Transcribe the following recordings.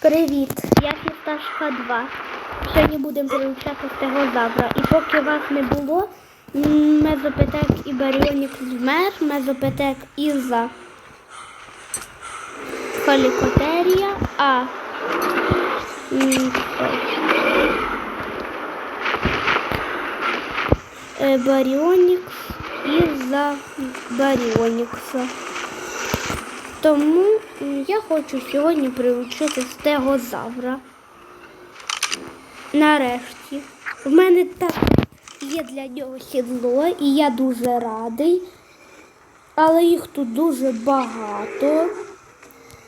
Привіт, я Фісташка 2. Сьогодні будемо приручати стегозавра. І поки вас не було, м, мезопитек і баріонік змер, мезопитек іза холікотерія, а. Е, баріонікс іза баріонікса. Тому я хочу сьогодні приручити стегозавра. Нарешті. В мене так є для нього сідло, і я дуже радий. Але їх тут дуже багато.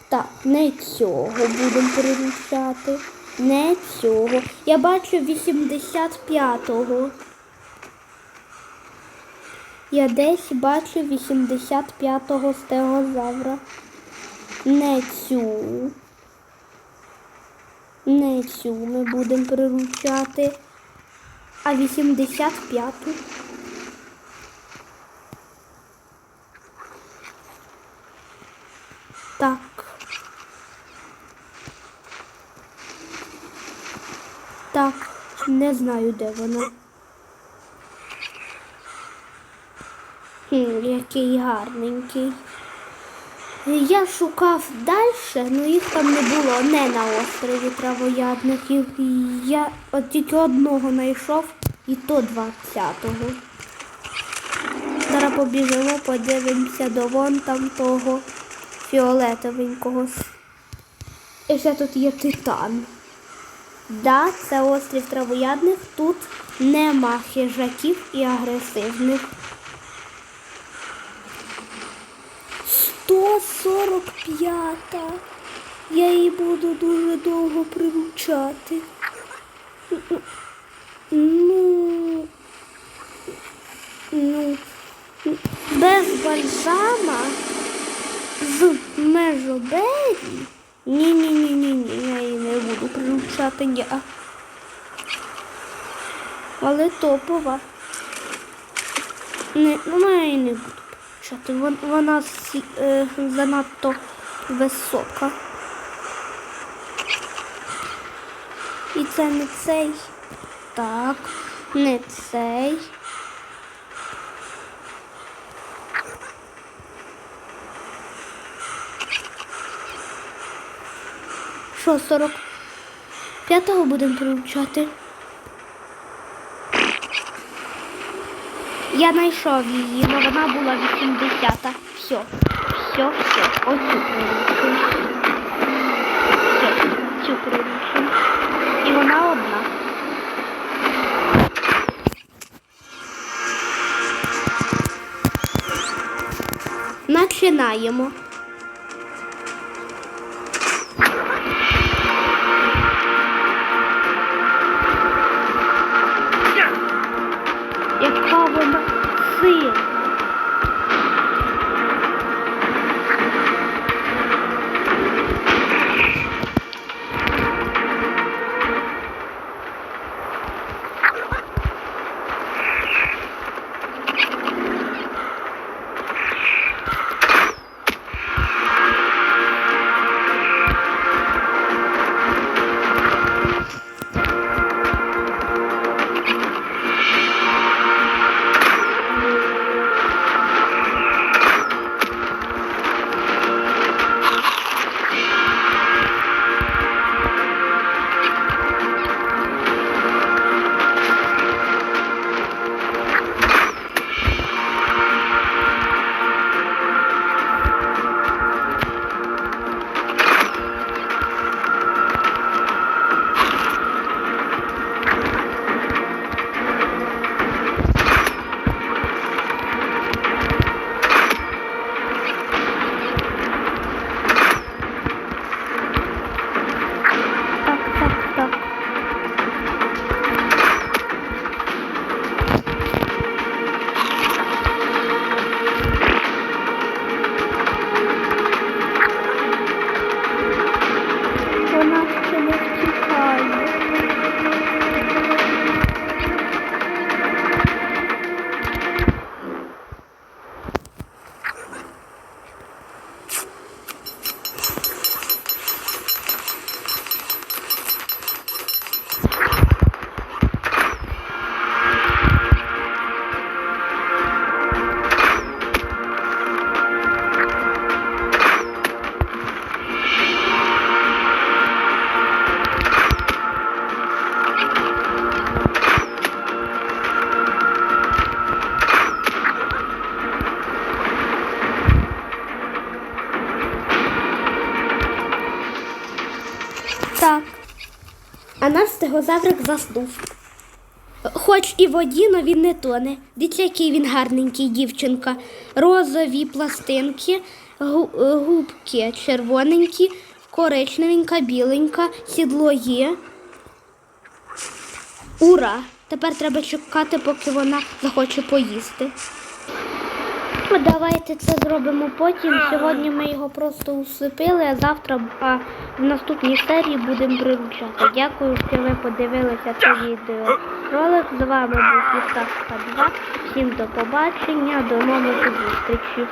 Так, не цього будемо приручати. Не цього. Я бачу 85-го. Я десь бачу 85-го стегозавра. Не цю. Не цю ми будемо приручати. А 85-ту. Так. Так, не знаю, де вона. Який гарненький. Я шукав далі, але їх там не було, не на острові травоядників. Я от тільки одного знайшов, і то 20-го. Зараз побіжимо, подивимося до вон там того фіолетовенького. І ще тут є титан. Да, це острів травоядних. Тут нема хижаків і агресивних. 145. Я її буду дуже довго приручати. Ну, ну, без бальзама з межобері. Ні-ні-ні-ні, я її не буду приручати. Ні. Але топова. Не, ну я її не буду приручати. Вона е, занадто висока. І це не цей. Так, не цей. Що, 45-го будемо приручати? Я знайшов її, але вона була 80-та. Все, все, все. цю приручу. Все, цю приручу. І вона одна. Починаємо. А наш стегозаврик заснув. Хоч і воді, но він не тоне. Дивіться, який він гарненький, дівчинка. Розові пластинки, губки червоненькі, коричневенька, біленька, сідло є. Ура! Тепер треба чекати, поки вона захоче поїсти. Ну, Давайте це зробимо потім. Сьогодні ми його просто усипили, а завтра а в наступній серії будемо приручати. Дякую, що ви подивилися це відео. Ролик з вами був Ліскавка 2. Всім до побачення, до нових зустрічей.